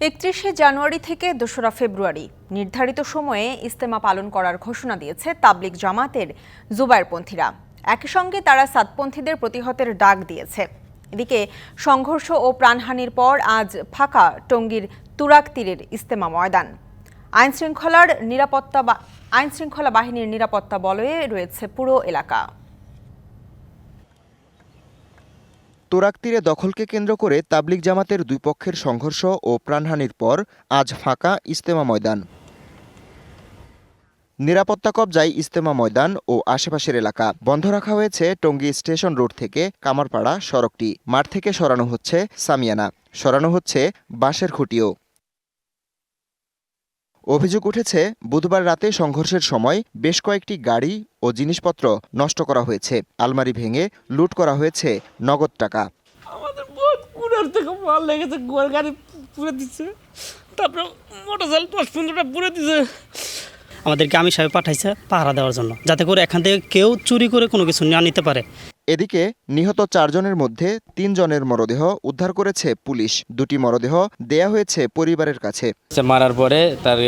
একত্রিশে জানুয়ারি থেকে দোসরা ফেব্রুয়ারি। নির্ধারিত সময়ে ইস্তেমা পালন করার ঘোষণা দিয়েছে তাবলিগ জামাতের জুবাইরপন্থীরা। একই সঙ্গে তারা সাতপন্থীদের প্রতিহতের ডাক দিয়েছে। এদিকে সংঘর্ষ ও প্রাণহানির পর আজ ফাঁকা টঙ্গীর তুরাক তীরের ইস্তেমা ময়দান। আইন শৃঙ্খলার নিরাপত্তা বা আইন শৃঙ্খলা বাহিনীর নিরাপত্তা বলয়ে রয়েছে পুরো এলাকা। তোরাক তীরে দখলকে কেন্দ্র করে তাবলিক জামাতের দুই পক্ষের সংঘর্ষ ও প্রাণহানির পর আজ ফাঁকা ইস্তেমা ময়দান। নিরাপত্তা কবজায় ইস্তেমা ময়দান ও আশেপাশের এলাকা। বন্ধ রাখা হয়েছে টঙ্গী স্টেশন রোড থেকে কামারপাড়া সড়কটি। মাঠ থেকে সরানো হচ্ছে সামিয়ানা। সরানো হচ্ছে বাঁশের খুঁটিও। অভিযোগ উঠেছে বুধবার রাতে সংঘর্ষের সময় বেশ কয়েকটি গাড়ি ও জিনিসপত্র নষ্ট করা হয়েছে। আলমারি ভেঙে লুট করা হয়েছে নগদ টাকা। আমাদের বহুত কুড়ার থেকে মাল লেগেছে গোয়ার গাড়ি পুড়ে দিচ্ছে তারপরে পুড়ে দিচ্ছে আমাদেরকে আমি সাহেব পাঠাইছে পাহারা দেওয়ার জন্য যাতে করে এখান থেকে কেউ চুরি করে কোনো কিছু না নিতে পারে। এদিকে নিহত চারজনের মধ্যে তিনজনের মরদেহ উদ্ধার করেছে পুলিশ। দুটি মরদেহ দেয়া হয়েছে পরিবারের কাছে। মারার পরে তার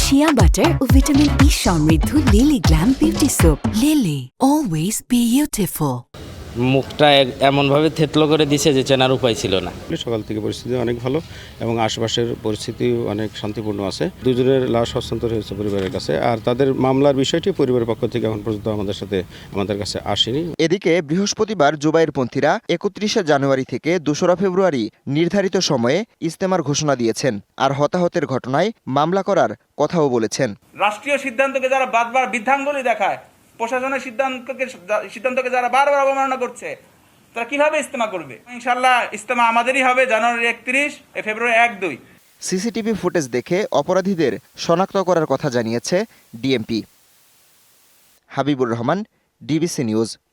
শিয়া বাটার ও ভিটামিন ই সমৃদ্ধ Lily glam beauty soap Lily always beautiful মুখটা এমনভাবে থেতলো করে দিছে যে চেনার উপায় ছিল না। সকাল থেকে পরিস্থিতি অনেক ভালো এবং আশেপাশের পরিস্থিতি অনেক শান্তিপূর্ণ আছে। দুজনের লাশ হস্তান্তর হয়েছে পরিবারের কাছে আর তাদের মামলার বিষয়টি পরিবারের পক্ষ থেকে এখন পর্যন্ত আমাদের সাথে আমাদের কাছে আসেনি। এদিকে বৃহস্পতিবার জুবাইরপন্থীরা একত্রিশে জানুয়ারি থেকে দোসরা ফেব্রুয়ারি নির্ধারিত সময়ে ইস্তেমার ঘোষণা দিয়েছেন আর হতাহতের ঘটনায় মামলা করার কথাও বলেছেন। রাষ্ট্রীয় সিদ্ধান্তকে যারা বারবার বৃদ্ধাঙ্গুলি দেখায় প্রশাসনের সিদ্ধান্তকে সিদ্ধান্তকে যারা বারবার অবমাননা করছে, তারা কীভাবে ইস্তেমা করবে? ইনশাল্লাহ ইস্তেমা আমাদেরই হবে জানুয়ারি একত্রিশ ফেব্রুয়ারি এক দুই। সিসিটিভি ফুটেজ দেখে অপরাধীদের শনাক্ত করার কথা জানিয়েছে DMP. Habibur Rahman, DBC news.